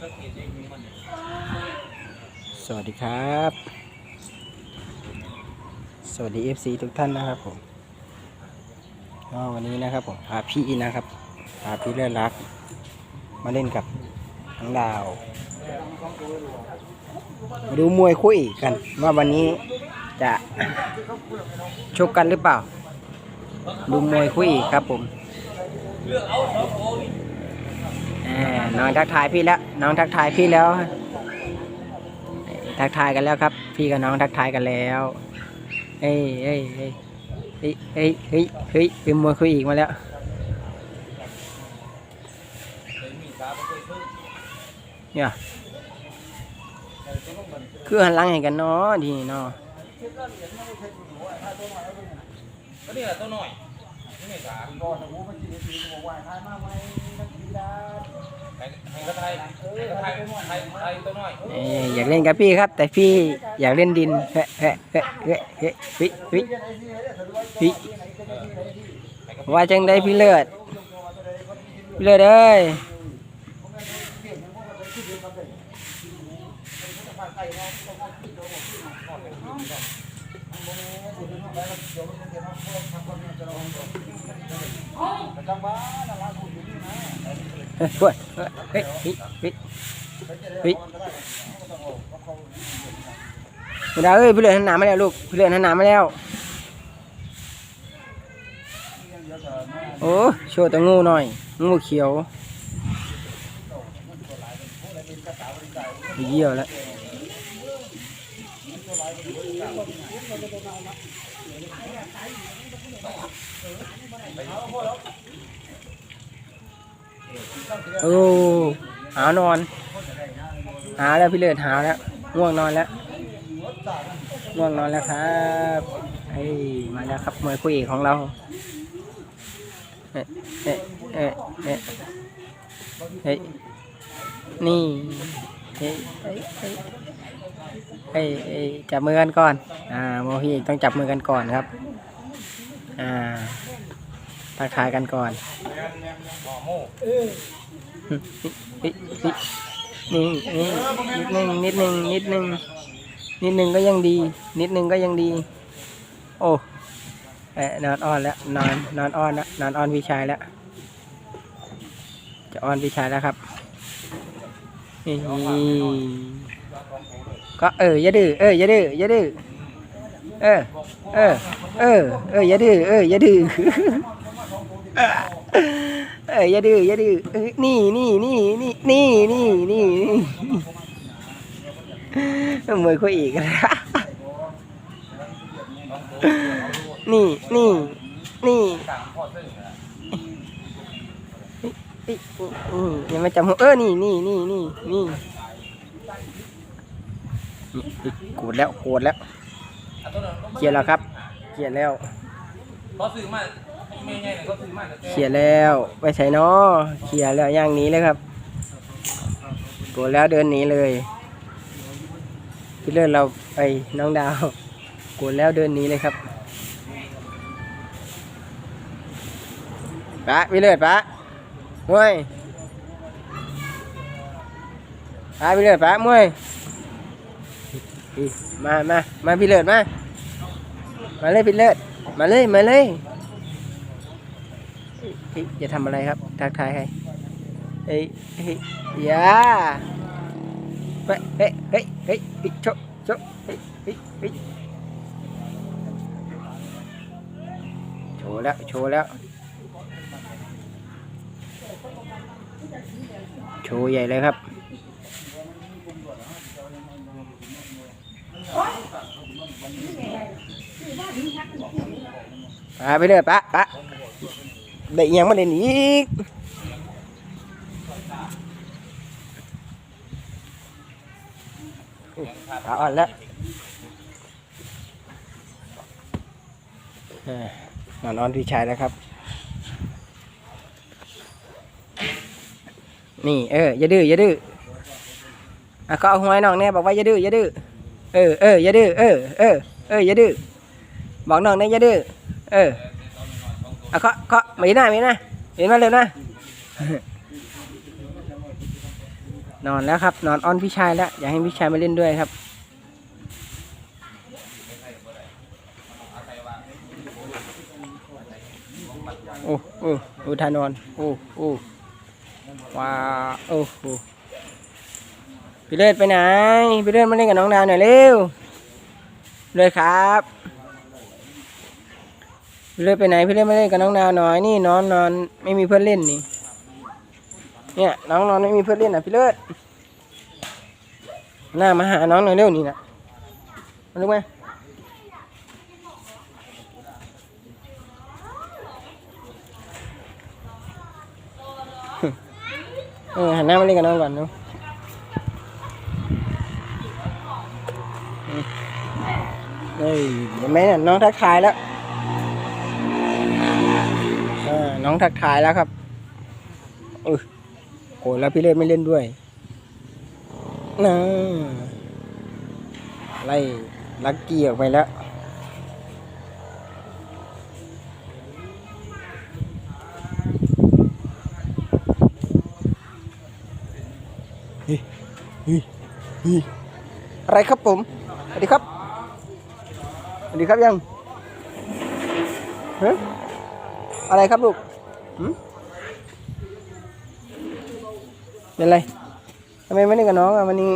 สวัสดีครับ สวัสดี FC ทุกท่านนะครับผมวันนี้นะครับผมพาพี่นะครับพาพี่เลื่อนรัก มาเล่นกับทั้งดาว มาดูมวยคู่อีกกัน ว่าวันนี้จะชกกันหรือเปล่า ดูมวยคู่อีกครับผมอ่า น้องทักทายพี่แล้ว น้องทักทายพี่แล้ว ทักทายกันแล้วครับ พี่กับน้องทักทายกันแล้วเฮ้ยเฮ้ยเฮ้ยเฮ้ยเฮ้ยเฮ้ยเฮ้ยเป็นมวยคู่อีกมาแล้วเนี่ยคือหันหลังให้กันเนาะดีเนาะก็นี่แหละตัวหน่อยนี่สามก่อนนะผมมันจีนจีนบอกว่าทายมาไหมนักกีฬา อยากเล่นกับพี่ครับ แต่พี่อยากเล่นดินเฮ้เฮ้เฮ้เฮ้เฮ้เฮ้เฮ้เฮ้ว่าจังได้พี่เลิศพี่เลิศเอ้ยจังหวะนั่นละพูดอยู่นี่นะ เฮ้ยเฮ้ยเฮ้ยเฮ้ยเฮ้ยเฮ้ยไม่ได้เอ้ยพี่เลิศหันหน้ามาแล้วลูกพี่เลิศหันหน้ามาแล้ว โอ้โชว์แตะงูหน่อย งูเขียวเยี่ยวแล้ว โอ้หานอน หาแล้วพี่เลิศหาแล้วง่วงนอนแล้วง่วงนอนแล้วครับเฮ้ยมาแล้วครับมวยคู่เอกของเราเอ๊ะเอ๊ะเอ๊ะเอ๊ะเฮ้ยนี่เฮ้ยเฮ้ยเฮ้ยเฮ้ยเฮ้ยจับมือกันก่อน อ่าโมฮีต้องจับมือกันก่อนครับ อ่า ทักทายกันก่อนนี่นี่นิดนึงนิดนึงนิดนึงนิดนึงก็ยังดี นิดนึงก็ยังดี โอ้เอะนอนอ่อนแล้วนอนนอนอ่อนแล้วนอนอ่อนพี่ชายแล้วจะอ่อนพี่ชายแล้วครับนี่ก็เอออย่าดื้อเอออย่าดื้ออย่าดื้อเออเออเออเอออย่าดื้อเอออย่าดื้อ เอ้ยอย่าดื้อย่าดื้อยนี่นี่นี่นี่นี่นี่นี่เหมยคุยอีกนะนี่นี่นี่ยังไม่จำหัวเออนี่นี่นี่นี่นี่โกดแล้วโกดแล้วเขียนแล้วครับเขียนแล้วพอซื้อมา เนี่ยแล้วไปใส่นอเคลียแล้วย่างนี้เลยครับโกรธแล้วเดินหนีเลยพี่เลิศเราไปน้องดาวโกรธแล้วเดินหนีเลยครับปะพี่เลิศปะมวยปะพี่เลิศปะมวยมามามาพี่เลิศมามาเลยพี่เลิศมาเลยมาเลย เฮ้ยอย่าทำอะไรครับ ทักทายใครเฮ้ยเฮ้ยอย่าเฮ้ยเฮ้ยเฮ้ยเฮ้ยเฮ้ยชะโชะเฮ้ยเฮ้ยเฮ้ยโชว์แล้ว โชว์แล้ว โชว์ใหญ่เลยครับปไปเลยปะปะ ได้ยังมาเล่นอีกขาอ่อนแล้วนอนนอนพี่ชายแล้วครับ นี่เอออย่าดื้ออย่าดื้ออะก็เอาหวยน้องแน่บอกว่าอย่าดื้ออย่าดื้อเออเอออย่าดื้อเออเออเอออย่าดื้อบอกน้องแน่อย่าดื้อเออ à có có mỹ này mỹ này mỹ này lên nè นอนแล้วครับ นอนอ้อนพี่ชายแล้ว อยากให้พี่ชายมาเล่นด้วยครับโอ้โอ้โอ้ทานอน โอ้โอ้ว้าโอ้โอ้พี่เลิศไปไหนพี่เลิศมาเล่นกับน้องนาวหน่อยเร็วเลยครับ พี่เลิศไปไหนพี่เลิศมาเล่นกับน้องนาวหน่อยนี่นอนนอนไม่มีเพื่อนเล่นนี่เนี่ยน้องนอนไม่มีเพื่อนเล่นอะพี่เลิศหน้ามาหาน้องหน่อยเร็วนี่นะมาลูกไหมเออหันหน้ามาเล่นกับน้องก่อนเนาะอืมเฮ้ยเห็นไหมเนี่ยน้องทักทายแล้ว น้องทักทายแล้วครับเออโหแล้วพี่เล่นไม่เล่นด้วยนะไล่ลักกี้ออกไปแล้วเฮ้ยเฮ้ยเฮ้ยอะไรครับผม สวัสดีครับ สวัสดีครับยังเฮ้ยอะไรครับลูก เป็นไรทำไมไม่เล่นกับน้องอะวันนี้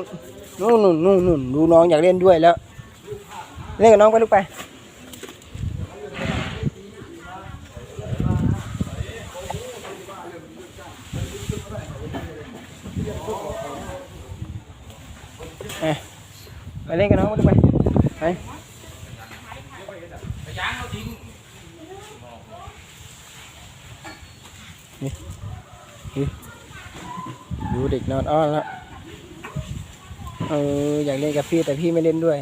นู่นนู่นนู่นนู่นดูน้องอยากเล่นด้วยแล้ว เล่นกับน้องไปลูกไปเอ้ยไปเล่นกับน้องมาดูไปไปไปย่างเขาทิ้ง ดูเด็กนอนอ้อนแล้วเอออยากเล่นกับพี่แต่พี่ไม่เล่นด้วย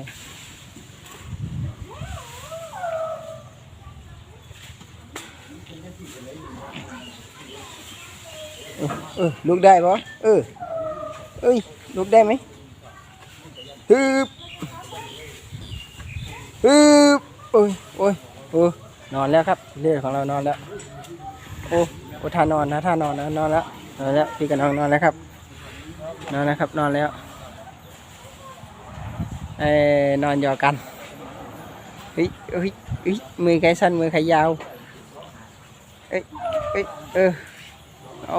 เออเออลุกได้ปะเออ เอ้ยลุกได้ไหมฮึบฮึบโอ้ยโอ้ยโอ้นอนแล้วครับเรื่องของเรานอนแล้ว โอ้โอ้ท่านอนนะท่านอนนะนอนแล้ว นอนแล้วพี่กับน้องนอนแล้วครับ นอนแล้วครับนอนแล้วเอ้นอนยอกกันเฮ้ยเฮ้ยเฮ้ยมือใครสั้นมือใครยาวเอ้ยเอ้ยเออเอา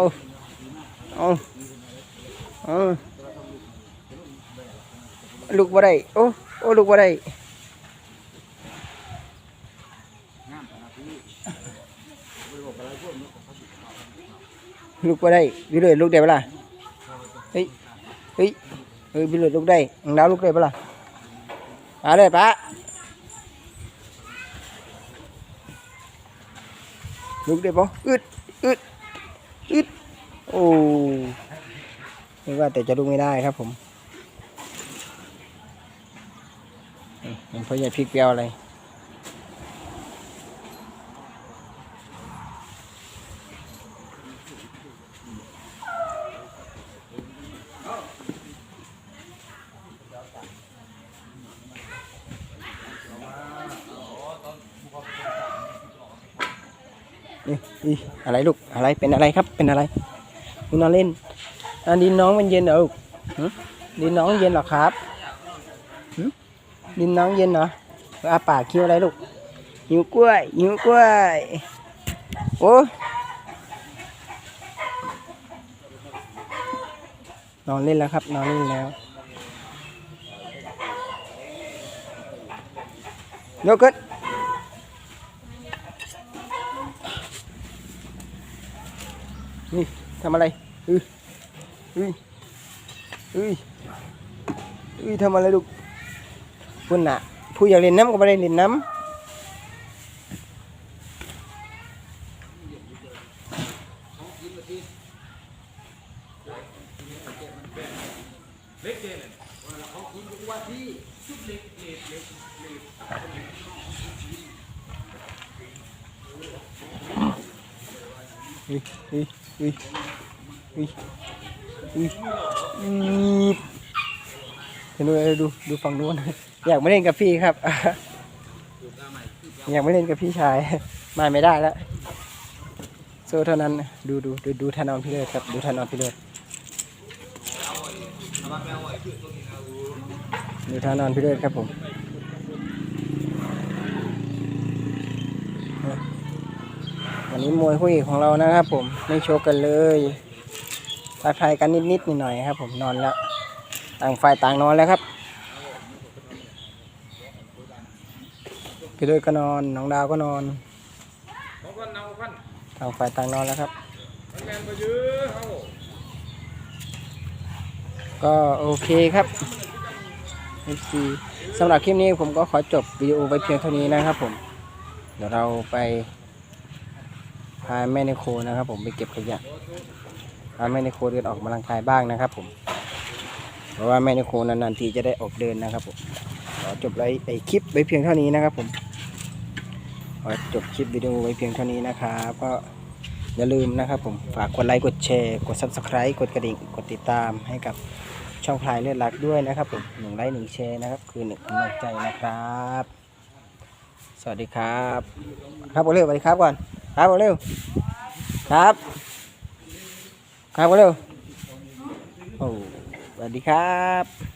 เอาเอาลูกบ่ได้โอ้โอ้ลูกบ่ได้ ลูกบ่ได้วิเลยลูกได้ปะล่ะเฮ้ยเฮ้ยเฮ้ยวิเลยลูกได้ดาวลูกได้ปะล่ะมาเลยปะลูกได้ปะอึดอึดอึดโอ้ไม่ว่าแต่จะลูกไม่ได้ครับผมเอ้ยมันเพราะใหญ่พริกเปียวอะไร นี่อะไรลูกอะไรเป็นอะไรครับเป็นอะไรคุณนอนเล่นอันดินน้องมันเย็นเหรอลูกดินน้องเย็นเหรอครับดินน้องเย็นเหรออาปากคิ้วอะไรลูกหิวกล้วยหิวกล้วยโอ้นอนเล่นแล้วครับนอนเล่นแล้วยกขึ้น นี่ทำอะไรอืออืออืออือทำอะไรลูกคุณน่ะ ผู้อยากเล่นน้ำก็ไปเล่นน้ำเล็กเกิน อุ้ยอุ้ยอุ้ยอุ้ยอุ้ยเห็นดูดูดูฝั่งนู้นอยากมาเล่นกับพี่ครับอยากมาเล่นกับพี่ชายมาไม่ได้แล้วโซ่เท่านั้นดูดูดูดูทานอนพี่เลิศครับดูทานอนพี่เลิศดูท่านอนพี่เลิศครับผม วันนี้มวยคู่เอกของเรานะครับผมไม่โชกกันเลยทักทายกันนิดๆหน่อยๆครับ ผมนอนแล้ว ต่างฝ่ายต่างนอนแล้วครับพี่เลิศก็นอนน้องดาวก็นอนตั้งพันต่างฝ่ายต่างนอนแล้วครับ ก็โอเคครับ FC สำหรับคลิปนี้ผมก็ขอจบวิดีโอไว้เพียงเท่านี้นะครับผม เดี๋ยวเราไป พาแม่ในโคนะครับ ผมไปเก็บขยะพาแม่ในโคเดินออกกำลังกายบ้างนะครับ ผม เพราะว่าแม่ในโคนานๆทีจะได้ออกเดินนะครับผมขอจบไลฟ์ไอคลิปไว้เพียงเท่านี้นะครับผมขอจบคลิปวิดีโอไว้เพียงเท่านี้นะครับก็อย่าลืมนะครับผมฝากกดไลค์กดแชร์กด subscribe กดกระดิ่งกดติดตามให้กับช่องพลายเลือดรักด้วยนะครับผมหนึ่งไลค์หนึ่งแชร์นะครับ คือหนึ่งกำลังใจนะครับ สวัสดีครับ ครับโอเร็วสวัสดีครับก่อน ครับโอเร็วครับ ครับโอเร็วโอ้สวัสดีครับ